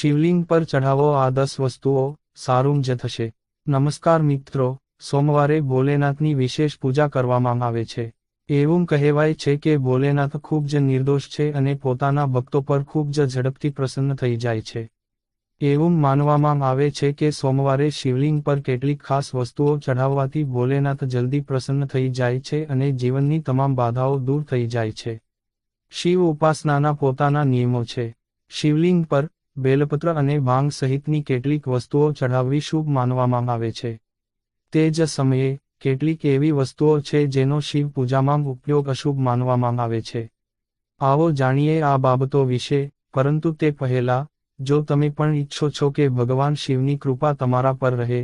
શિવલિંગ પર ચઢાવો આ દસ વસ્તુઓ, સારું જ થશે. નમસ્કાર મિત્રો, સોમવારે ભોલેનાથની વિશેષ પૂજા કરવામાં આવે છે. એવું કહેવાય છે કે ભોલેનાથ ખૂબ જ નિર્દોષ છે અને પોતાના ભક્તો પર ખૂબ જ ઝડપથી પ્રસન્ન થઈ જાય છે. એવું માનવામાં આવે છે કે સોમવારે શિવલિંગ પર કેટલીક ખાસ વસ્તુઓ ચઢાવવાથી ભોલેનાથ જલ્દી પ્રસન્ન થઈ જાય છે અને જીવનની તમામ બાધાઓ દૂર થઈ જાય છે. શિવ ઉપાસનાના પોતાના નિયમો છે. શિવલિંગ પર બેલપત્ર અને ભાંગ સહિતની કેટલીક વસ્તુઓ ચઢાવવી શુભ માનવામાં આવે છે. તે જ સમયે, કેટલીક એવી વસ્તુઓ છે જેનો શિવ પૂજામાં ઉપયોગ અશુભ માનવામાં આવે છે. આવો જાણીએ આ બાબતો વિશે, પરંતુ તે પહેલા, જો તમે પણ ઈચ્છો છો કે ભગવાન શિવની કૃપા તમારા પર રહે,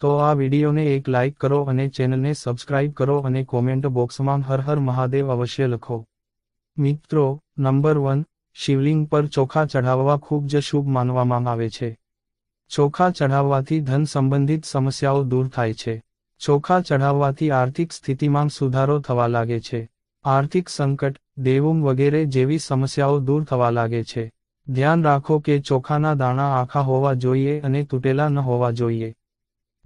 તો આ વિડીયોને એક લાઇક કરો અને ચેનલને સબસ્ક્રાઇબ કરો અને કોમેન્ટ બોક્સમાં હર હર મહાદેવ અવશ્ય લખો. મિત્રો, નંબર વન શિવલિંગ પર ચોખા ચઢાવવા ખૂબ જ શુભ માનવામાં આવે છે. ચોખા ચઢાવવાથી ધન સંબંધિત સમસ્યાઓ દૂર થાય છે. ચોખા ચઢાવવાથી આર્થિક સ્થિતિમાં સુધારો થવા લાગે છે. આર્થિક સંકટ દેવું વગેરે જેવી સમસ્યાઓ દૂર થવા લાગે છે. ધ્યાન રાખો કે ચોખાના દાણા આખા હોવા જોઈએ અને તૂટેલા ન હોવા જોઈએ.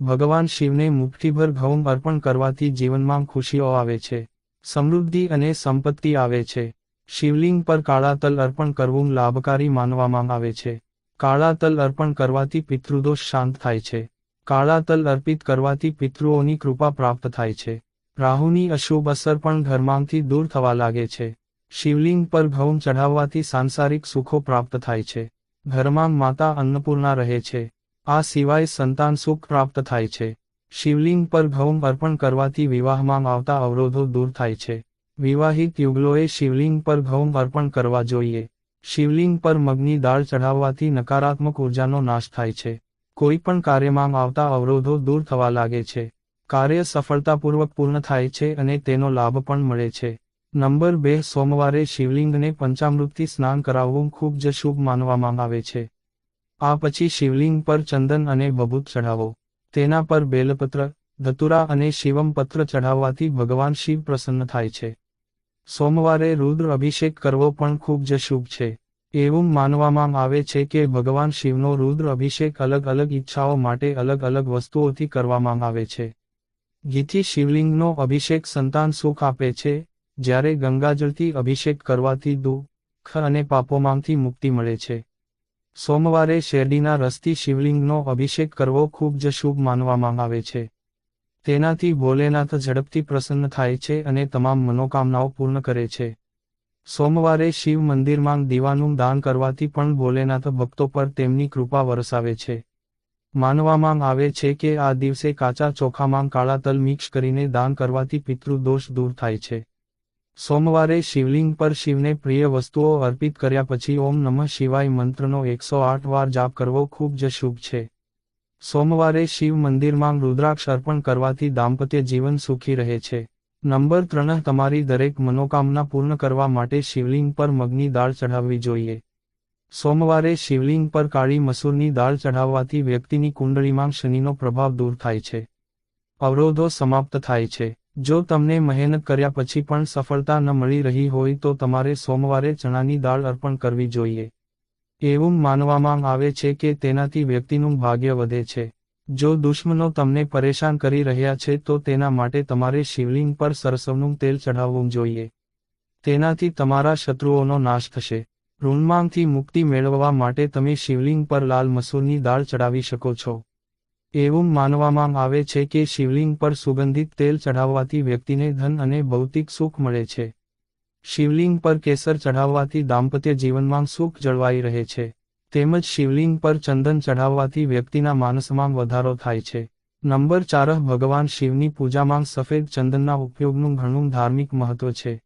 ભગવાન શિવને મુઠ્ઠીભર ઘઉં અર્પણ કરવાથી જીવનમાં ખુશીઓ આવે છે. સમૃદ્ધિ અને સંપત્તિ આવે છે. શિવલિંગ પર કાળા તલ અર્પણ કરવું લાભકારી માનવામાં આવે છે. કાળા તલ અર્પણ કરવાથી પિતૃદોષ શાંત થાય છે. કાળા તલ અર્પિત કરવાથી પિતૃઓની કૃપા પ્રાપ્ત થાય છે. રાહુની અશુભ અસર પણ ઘરમાંથી દૂર થવા લાગે છે. શિવલિંગ પર ઘઉં ચઢાવવાથી સાંસારિક સુખો પ્રાપ્ત થાય છે. ઘરમાં માતા અન્નપૂર્ણા રહે છે. આ સિવાય સંતાન સુખ પ્રાપ્ત થાય છે. શિવલિંગ પર ઘઉં અર્પણ કરવાથી વિવાહમાં આવતા અવરોધો દૂર થાય છે. વિવાહિત યુગલોએ શિવલિંગ પર ઘઉં અર્પણ કરવા જોઈએ. શિવલિંગ પર મગની દાળ ચઢાવવાથી નકારાત્મક ઉર્જાનો નાશ થાય છે. કોઈ પણ કાર્યમાં આવતા અવરોધો દૂર થવા લાગે છે. કાર્ય સફળતાપૂર્વક પૂર્ણ થાય છે અને તેનો લાભ પણ મળે છે. નંબર બે, સોમવારે શિવલિંગને પંચામૃતથી સ્નાન કરાવવું ખૂબ જ શુભ માનવામાં આવે છે. આ પછી શિવલિંગ પર ચંદન અને બબૂત ચઢાવો. તેના પર બેલપત્ર, ધતુરા અને શિવમ પત્ર ચઢાવવાથી ભગવાન શિવ પ્રસન્ન થાય છે. સોમવારે રુદ્ર અભિષેક કરવો પણ ખૂબ જ શુભ છે. એવું માનવામાં આવે છે કે ભગવાન શિવનો રુદ્ર અભિષેક અલગ અલગ ઈચ્છાઓ માટે અલગ અલગ વસ્તુઓથી કરવામાં આવે છે. ઘીથી શિવલિંગનો અભિષેક સંતાન સુખ આપે છે, જ્યારે ગંગાજળથી અભિષેક કરવાથી દુઃખ અને પાપોમાંથી મુક્તિ મળે છે. સોમવારે શેરડીના રસથી શિવલિંગનો અભિષેક કરવો ખૂબ જ શુભ માનવામાં આવે છે. તેનાથી ભોલેનાથ ઝડપથી પ્રસન્ન થાય છે અને તમામ મનોકામનાઓ પૂર્ણ કરે છે. સોમવારે શિવ મંદિરમાં દીવાનું દાન કરવાથી પણ ભોલેનાથ ભક્તો પર તેમની કૃપા વરસાવે છે. માનવામાં આવે છે કે આ દિવસે કાચા ચોખામાં કાળા તલ મિક્સ કરીને દાન કરવાથી પિતૃદોષ દૂર થાય છે. સોમવારે શિવલિંગ પર શિવને પ્રિય વસ્તુઓ અર્પિત કર્યા પછી ઓમ નમઃ શિવાય મંત્રનો એકસો આઠ વાર જાપ કરવો ખૂબ જ શુભ છે. સોમવારે શિવ મંદિરમાં રુદ્રાક્ષ અર્પણ કરવાથી દાંપત્ય જીવન સુખી રહે છે. નંબર ત્રણ, તમારી દરેક મનોકામના પૂર્ણ કરવા માટે શિવલિંગ પર મગની દાળ ચઢાવવી જોઈએ. સોમવારે શિવલિંગ પર કાળી મસૂરની દાળ ચઢાવવાથી વ્યક્તિની કુંડળીમાં શનિનો પ્રભાવ દૂર થાય છે. અવરોધો સમાપ્ત થાય છે. જો તમને મહેનત કર્યા પછી પણ સફળતા ન મળી રહી હોય તો તમારે સોમવારે ચણાની દાળ અર્પણ કરવી જોઈએ. એવું માનવામાં આવે છે કે તેનાથી વ્યક્તિનું ભાગ્ય વધે છે. જો દુશ્મનો તમને પરેશાન કરી રહ્યા છે, તો તેના માટે તમારે શિવલિંગ પર સરસવનું તેલ ચઢાવવું જોઈએ. તેનાથી તમારા શત્રુઓનો નાશ થશે. ઋણમાંથી મુક્તિ મેળવવા માટે તમે શિવલિંગ પર લાલ મસૂરની દાળ ચડાવી શકો છો. એવું માનવામાં આવે છે કે શિવલિંગ પર સુગંધિત તેલ ચઢાવવાથી વ્યક્તિને ધન અને ભૌતિક સુખ મળે છે. શિવલિંગ પર કેસર ચઢાવવાથી દાંપત્ય જીવનમાં સુખ જળવાઈ રહે છે. તેમજ શિવલિંગ પર ચંદન ચઢાવવાથી વ્યક્તિના માનસમાં વધારો થાય છે. નંબર ચાર, ભગવાન શિવની પૂજામાં સફેદ ચંદનના ઉપયોગનું ઘણું ધાર્મિક મહત્વ છે.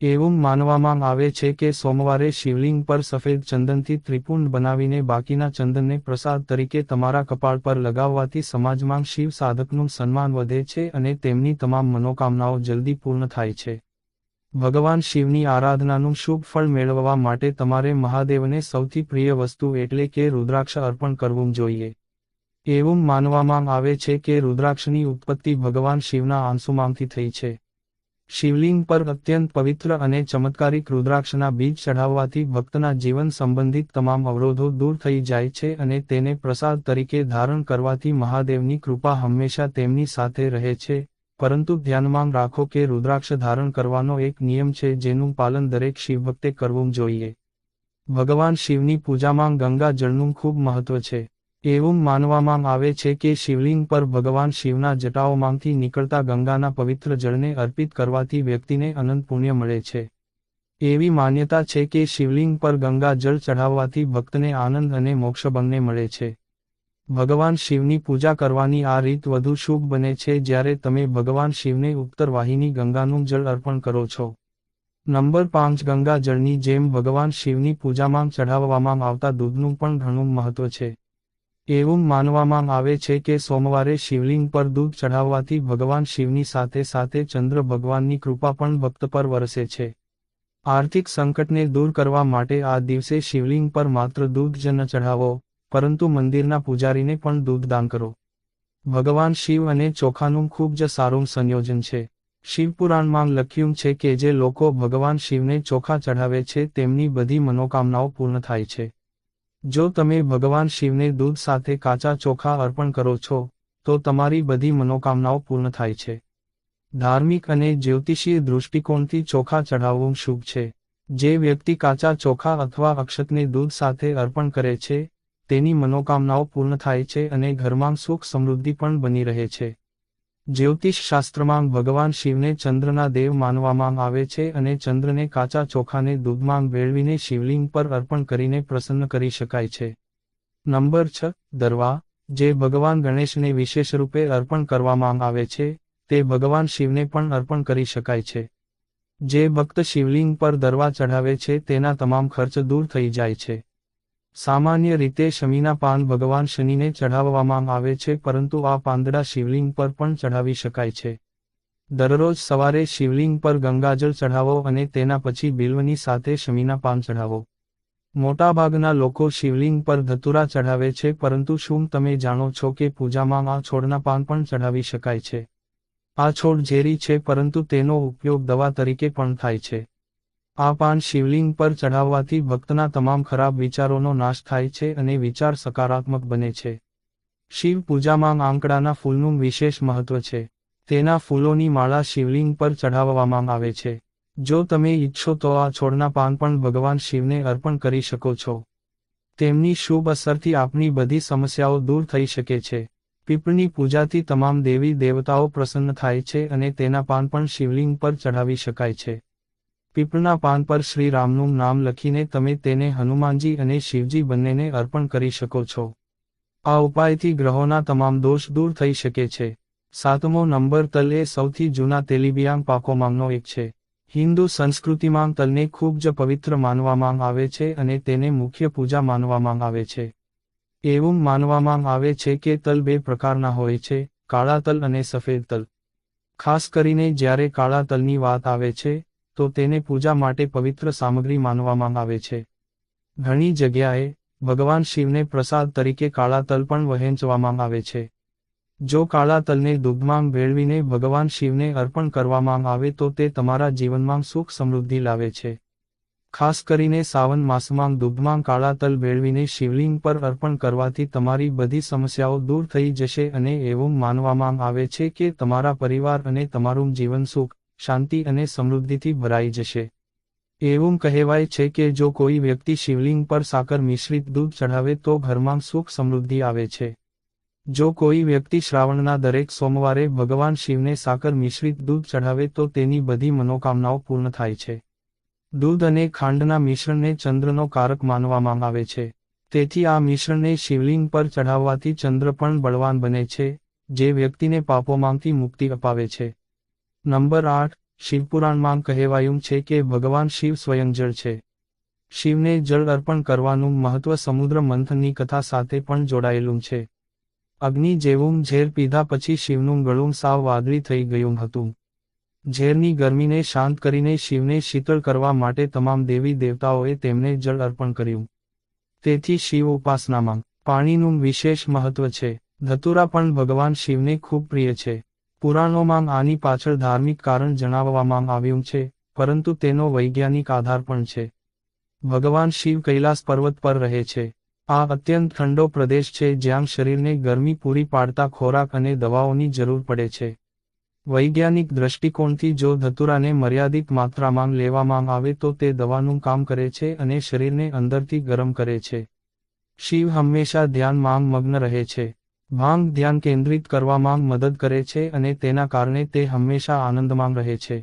એવું માનવામાં આવે છે કે સોમવારે શિવલિંગ પર સફેદ ચંદનથી ત્રિપુંડ બનાવીને બાકીના ચંદનને પ્રસાદ તરીકે તમારા કપાળ પર લગાવવાથી સમાજમાં શિવ સાધકનું સન્માન વધે છે અને તેમની તમામ મનોકામનાઓ જલ્દી પૂર્ણ થાય છે. ભગવાન શિવની આરાધનાનું શુભ ફળ મેળવવા માટે તમારે મહાદેવને સૌથી પ્રિય વસ્તુ એટલે કે રુદ્રાક્ષ અર્પણ કરવું જોઈએ. એવું માનવામાં આવે છે કે રુદ્રાક્ષની ઉત્પત્તિ ભગવાન શિવના આંસુમાંથી થઈ છે. શિવલિંગ પર અત્યંત પવિત્ર અને ચમત્કારિક રુદ્રાક્ષના બીજ ચઢાવવાથી ભક્તના જીવન સંબંધિત તમામ અવરોધો દૂર થઈ જાય છે અને તેને પ્રસાદ તરીકે ધારણ કરવાથી મહાદેવની કૃપા હંમેશા તેમની સાથે રહે છે. પરંતુ ધ્યાનમાં રાખો કે રુદ્રાક્ષ ધારણ કરવાનો એક નિયમ છે જેનું પાલન દરેક શિવભક્તે કરવું જોઈએ. ભગવાન શિવની પૂજામાં ગંગા જળનું ખૂબ મહત્વ છે. એવું માનવામાં આવે છે કે શિવલિંગ પર ભગવાન શિવના જટાઓમાંથી નીકળતા ગંગાના પવિત્ર જળને અર્પિત કરવાથી વ્યક્તિને અનંત પુણ્ય મળે છે. એવી માન્યતા છે કે શિવલિંગ પર ગંગા જળ ચઢાવવાથી ભક્તને આનંદ અને મોક્ષ મળે છે. ભગવાન શિવની પૂજા કરવાની આ રીત વધુ શુભ બને છે જ્યારે તમે ભગવાન શિવને ઉત્તરવાહિની ગંગાનું જળ અર્પણ કરો છો. નંબર પાંચ, ગંગા જળની જેમ ભગવાન શિવની પૂજામાં ચઢાવવામાં આવતા દૂધનું પણ ઘણું મહત્વ છે. એવું માનવામાં આવે છે કે સોમવારે શિવલિંગ પર દૂધ ચઢાવવાથી ભગવાન શિવની સાથે સાથે ચંદ્ર ભગવાનની કૃપા પણ ભક્ત પર વરસે છે. આર્થિક સંકટને દૂર કરવા માટે આ દિવસે શિવલિંગ પર માત્ર દૂધ જ ન ચઢાવો. પરંતુ મંદિરના પૂજારીને પણ દૂધ દાન કરો. ભગવાન શિવ અને ચોખાનું ખૂબ જ સારું સંયોજન છે. શિવપુરાણમાં લખ્યું છે કે જે લોકો ભગવાન શિવને ચોખા ચઢાવે છે, તેમની બધી મનોકામનાઓ પૂર્ણ થાય છે. જો તમે ભગવાન શિવને દૂધ સાથે કાચા ચોખા અર્પણ કરો છો, તો તમારી બધી મનોકામનાઓ પૂર્ણ થાય છે. ધાર્મિક અને જ્યોતિષીય દૃષ્ટિકોણથી ચોખા ચઢાવવું શુભ છે. જે વ્યક્તિ કાચા ચોખા અથવા અક્ષતને દૂધ સાથે અર્પણ કરે છે તેની મનોકામનાઓ પૂર્ણ થાય છે અને ઘરમાં સુખ સમૃદ્ધિ પણ બની રહે છે. જ્યોતિષ શાસ્ત્રમાં ભગવાન શિવને ચંદ્રના દેવ માનવામાં આવે છે અને ચંદ્રને કાચા ચોખાને દૂધમાં ભેળવીને શિવલિંગ પર અર્પણ કરીને પ્રસન્ન કરી શકાય છે. નંબર છ, દરવા, જે ભગવાન ગણેશને વિશેષ રૂપે અર્પણ કરવામાં આવે છે, તે ભગવાન શિવને પણ અર્પણ કરી શકાય છે. જે ભક્ત શિવલિંગ પર દરવા ચઢાવે છે, તેના તમામ ખર્ચ દૂર થઈ જાય છે. સામાન્ય રીતે શમીના પાન ભગવાન શનિને ચઢાવવામાં આવે છે, પરંતુ આ પાંદડા શિવલિંગ પર પણ ચઢાવી શકાય છે. દરરોજ સવારે શિવલિંગ પર ગંગાજળ ચઢાવો અને તેના પછી બિલ્વની સાથે શમીના પાન ચઢાવો. મોટાભાગના લોકો શિવલિંગ પર ધતુરા ચઢાવે છે, પરંતુ શું તમે જાણો છો કે પૂજામાં આ છોડના પાન પણ ચઢાવી શકાય છે? આ છોડ ઝેરી છે, પરંતુ તેનો ઉપયોગ દવા તરીકે પણ થાય છે. આ પાન શિવલિંગ પર ચઢાવવાથી ભક્તના તમામ ખરાબ વિચારોનો નાશ થાય છે અને વિચાર સકારાત્મક બને છે. શિવ પૂજામાં આંકડાના ફૂલનું વિશેષ મહત્વ છે. તેના ફૂલોની માળા શિવલિંગ પર ચઢાવવામાં આવે છે. જો તમે ઈચ્છો તો આ છોડના પાન પણ ભગવાન શિવને અર્પણ કરી શકો છો. તેમની શુભ અસરથી આપની બધી સમસ્યાઓ દૂર થઈ શકે છે. પીપળની પૂજાથી તમામ દેવી દેવતાઓ પ્રસન્ન થાય છે અને તેના પાન પણ શિવલિંગ પર ચઢાવી શકાય છે. પીપળના પાન પર શ્રી રામનું નામ લખીને તમે તેને હનુમાનજી અને શિવજી બંનેને અર્પણ કરી શકો છો. આ ઉપાયથી ગ્રહોના તમામ દોષ દૂર થઈ શકે છે. સાતમો નંબર તલ એ સૌથી જૂના તેલીબિયાંગ પાકોમાંનો એક છે. હિન્દુ સંસ્કૃતિમાં તલને ખૂબ જ પવિત્ર માનવામાં આવે છે અને તેને મુખ્ય પૂજા માનવામાં આવે છે. એવું માનવામાં આવે છે કે તલ બે પ્રકારના હોય છે, કાળા તલ અને સફેદ તલ. ખાસ કરીને જ્યારે કાળા તલની વાત આવે છે તો તેને પૂજા માટે પવિત્ર સામગ્રી માનવામાં આવે છે. ઘણી જગ્યાએ ભગવાન શિવને પ્રસાદ તરીકે કાળા તલ પણ વહેંચવામાં આવે છે. જો કાળા તલને દૂધમાં ભેળવીને ભગવાન શિવને અર્પણ કરવામાં આવે તો તે તમારા જીવનમાં સુખ સમૃદ્ધિ લાવે છે. ખાસ કરીને સાવન માસમાં દૂધમાં કાળા તલ ભેળવીને શિવલિંગ પર અર્પણ કરવાથી તમારી બધી સમસ્યાઓ દૂર થઈ જશે અને એવું માનવામાં આવે છે કે તમારા પરિવાર અને તમારું જીવન સુખ શાંતિ અને સમૃદ્ધિથી ભરાઈ જશે. એવું કહેવાય છે કે જો કોઈ વ્યક્તિ શિવલિંગ પર સાકર મિશ્રિત દૂધ ચઢાવે તો ઘરમાં સુખ સમૃદ્ધિ આવે છે. જો કોઈ વ્યક્તિ શ્રાવણના દરેક સોમવારે ભગવાન શિવને સાકર મિશ્રિત દૂધ ચઢાવે તો તેની બધી મનોકામનાઓ પૂર્ણ થાય છે. દૂધ અને ખાંડના મિશ્રણને ચંદ્રનો કારક માનવામાં આવે છે. તેથી આ મિશ્રણને શિવલિંગ પર ચઢાવવાથી ચંદ્ર પણ બળવાન બને છે, જે વ્યક્તિને પાપોમાંથી મુક્તિ અપાવે છે. નંબર આઠ શિવપુરાણમાં કહેવાયું છે કે ભગવાન શિવ સ્વયં જળ છે. શિવને જળ અર્પણ કરવાનું મહત્વ સમુદ્ર મંથનની કથા સાથે પણ જોડાયેલું છે. અગ્નિ જેવું ઝેર પીધા પછી શિવનું ગળું સાવ વાદળી થઈ ગયું હતું. ઝેરની ગરમીને શાંત કરીને શિવને શીતળ કરવા માટે તમામ દેવી દેવતાઓએ તેમને જળ અર્પણ કર્યું. તેથી શિવ ઉપાસનામાં પાણીનું વિશેષ મહત્વ છે. ધતુરા પણ ભગવાન શિવને ખૂબ પ્રિય છે. પુરાણોમાં આની પાછળ ધાર્મિક કારણ જણાવવામાં આવ્યું છે, પરંતુ તેનો વૈજ્ઞાનિક આધાર પણ છે. ભગવાન શિવ કૈલાસ પર્વત પર રહે છે. આ અત્યંત ઠંડો પ્રદેશ છે જ્યાં શરીરને ગરમી પૂરી પાડતા ખોરાક અને દવાઓની જરૂર પડે છે. વૈજ્ઞાનિક દ્રષ્ટિકોણથી જો ધતુરાને મર્યાદિત માત્રામાં લેવામાં આવે તો તે દવાનું કામ કરે છે અને શરીરને અંદરથી ગરમ કરે છે. શિવ હંમેશા ધ્યાનમાં મગ્ન રહે છે. ભાંગ ધ્યાન કેન્દ્રિત કરવામાં મદદ કરે છે અને તેના કારણે તે હંમેશા આનંદમાં રહે છે.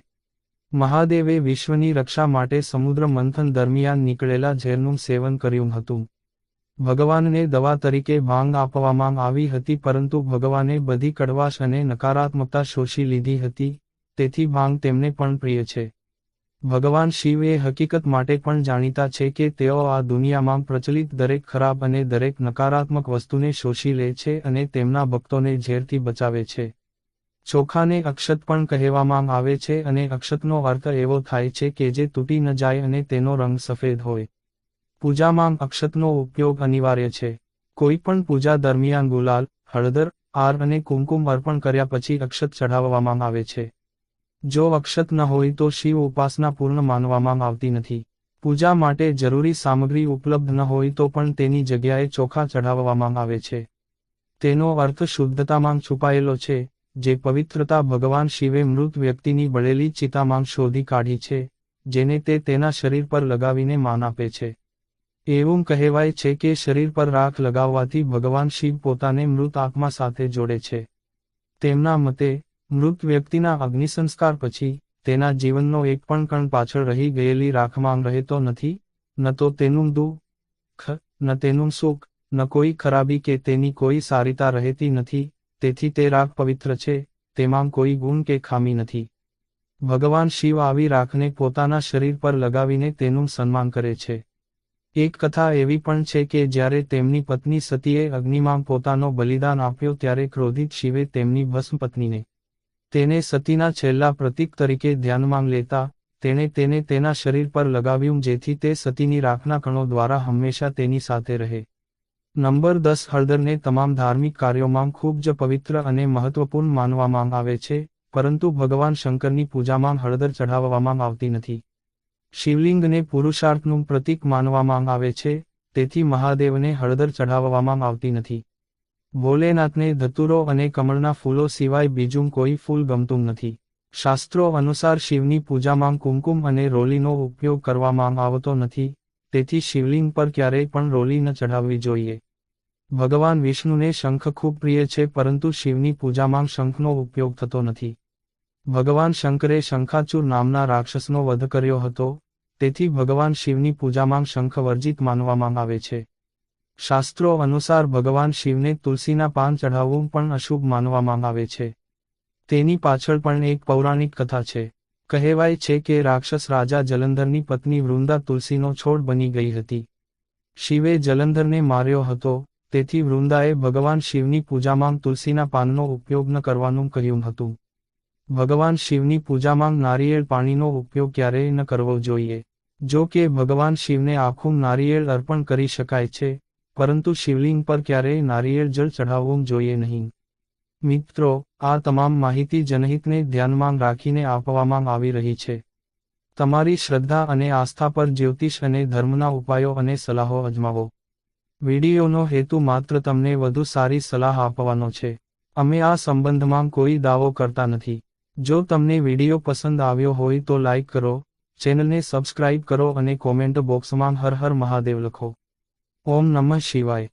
મહાદેવે વિશ્વની રક્ષા માટે સમુદ્ર મંથન દરમિયાન નીકળેલા ઝેરનું સેવન કર્યું હતું. ભગવાનને દવા તરીકે માંગ આપવામાં આવી હતી પરંતુ ભગવાને બધી કડવાશ અને નકારાત્મકતા શોષી લીધી હતી, તેથી ભાંગ તેમને પણ પ્રિય છે. ભગવાન શિવ એ હકીકત માટે પણ જાણીતા છે કે તેઓ આ દુનિયામાં પ્રચલિત દરેક ખરાબ અને દરેક નકારાત્મક વસ્તુને શોષી લે છે અને તેમના ભક્તોને ઝેરથી બચાવે છે. ચોખાને અક્ષત પણ કહેવામાં આવે છે અને અક્ષતનો અર્થ એવો થાય છે કે જે તૂટી ન જાય અને તેનો રંગ સફેદ હોય. પૂજામાં અક્ષતનો ઉપયોગ અનિવાર્ય છે. કોઈ પણ પૂજા દરમિયાન ગુલાલ, હળદર, આર અને કુમકુમ અર્પણ કર્યા પછી અક્ષત ચઢાવવામાં આવે છે. જો અક્ષત ન હોય તો શિવ ઉપાસના પૂર્ણ માનવામાં આવતી નથી. પૂજા માટે જરૂરી સામગ્રી ઉપલબ્ધ ન હોય તો પણ તેની જગ્યાએ ચોખા ચઢાવવામાં આવે છે. તેનો અર્થ શુદ્ધતામાં છુપાયેલો છે, જે પવિત્રતા ભગવાન શિવે મૃત વ્યક્તિની બળેલી ચિતામાં શોધી કાઢી છે, જેને તે તેના શરીર પર લગાવીને માન આપે છે. એવું કહેવાય છે કે શરીર પર રાખ લગાવવાથી ભગવાન શિવ પોતાને મૃત આત્મા સાથે જોડે છે. તેમના મતે મૃત વ્યક્તિના અગ્નિસંસ્કાર પછી, તેના જીવનનો એક પણ કણ પાછળ રહી ગયેલી રાખમાં રહેતો નથી, ન તો તેનું દુઃખ, ન તેનું સુખ, ન કોઈ ખરાબી કે તેની કોઈ સારીતા રહેતી નથી, તેથી તે રાખ પવિત્ર છે, તેમાં કોઈ ગુણ કે ખામી નથી. ભગવાન શિવ આવી રાખને પોતાના શરીર પર લગાવીને તેનું સન્માન કરે છે. એક કથા એવી પણ છે કે જ્યારે તેમની પત્ની સતીએ અગ્નિમાં પોતાનો બલિદાન આપ્યો ત્યારે ક્રોધિત શિવે તેમની ભસ્મ પત્નીને તેને સતીના છેલ્લા પ્રતીક તરીકે ધ્યાનમાં લેતા, તેણે તેને તેના શરીર પર લગાવ્યું જેથી તે સતીની રાખના કણો દ્વારા હંમેશા તેની સાથે રહે. નંબર દસ હળદરને તમામ ધાર્મિક કાર્યોમાં ખૂબ જ પવિત્ર અને મહત્વપૂર્ણ માનવામાં આવે છે, પરંતુ ભગવાન શંકરની પૂજામાં હળદર ચઢાવવામાં આવતી નથી. શિવલિંગને પુરુષાર્થનું પ્રતીક માનવામાં આવે છે, તેથી મહાદેવને હળદર ચઢાવવામાં આવતી નથી. ભોલેનાથને ધતુરો અને કમળના ફૂલો સિવાય બીજું કોઈ ફૂલ ગમતું નથી. શાસ્ત્રો અનુસાર શિવની પૂજામાં કુમકુમ અને રોલીનો ઉપયોગ કરવામાં આવતો નથી, તેથી શિવલિંગ પર ક્યારેય પણ રોલી ન ચઢાવવી જોઈએ. ભગવાન વિષ્ણુને શંખ ખૂબ પ્રિય છે, પરંતુ શિવની પૂજામાં શંખનો ઉપયોગ થતો નથી. ભગવાન શંકરે શંખાચુર નામના રાક્ષસનો વધ કર્યો હતો, તેથી ભગવાન શિવની પૂજામાં શંખ વર્જિત માનવામાં આવે છે. શાસ્ત્રો અનુસાર ભગવાન શિવને તુલસીના પાન ચઢાવવું પણ અશુભ માનવામાં આવે છે. તેની પાછળ પણ એક પૌરાણિક કથા છે. કહેવાય છે કે રાક્ષસ રાજા જલંધરની પત્ની વૃંદા તુલસીનો છોડ બની ગઈ હતી. શિવે જલંધરને માર્યો હતો, તેથી વૃંદાએ ભગવાન શિવની પૂજામાં તુલસીના પાનનો ઉપયોગ ન કરવાનું કહ્યું હતું. ભગવાન શિવની પૂજામાં નારિયેળ પાણીનો ઉપયોગ ક્યારેય ન કરવો જોઈએ. જો કે ભગવાન શિવને આખું નારિયેળ અર્પણ કરી શકાય છે પરંતુ શિવલિંગ પર ક્યારેય નારિયેળ જળ ચઢાવવું જોઈએ નહીં. મિત્રો, આ તમામ માહિતી જનહિતને ધ્યાનમાં રાખીને આપવામાં આવી રહી છે. તમારી શ્રદ્ધા અને આસ્થા પર જ્યોતિષ અને ધર્મના ઉપાયો અને સલાહો અજમાવો. વિડીયોનો હેતુ માત્ર તમને વધુ સારી સલાહ આપવાનો છે. અમે આ સંબંધમાં કોઈ દાવો કરતા નથી. જો તમને વીડિયો પસંદ આવ્યો હોય તો લાઇક કરો, ચેનલને સબસ્ક્રાઇબ કરો અને કોમેન્ટ બોક્સમાં હર હર મહાદેવ લખો. ઓમ નમઃ શિવાય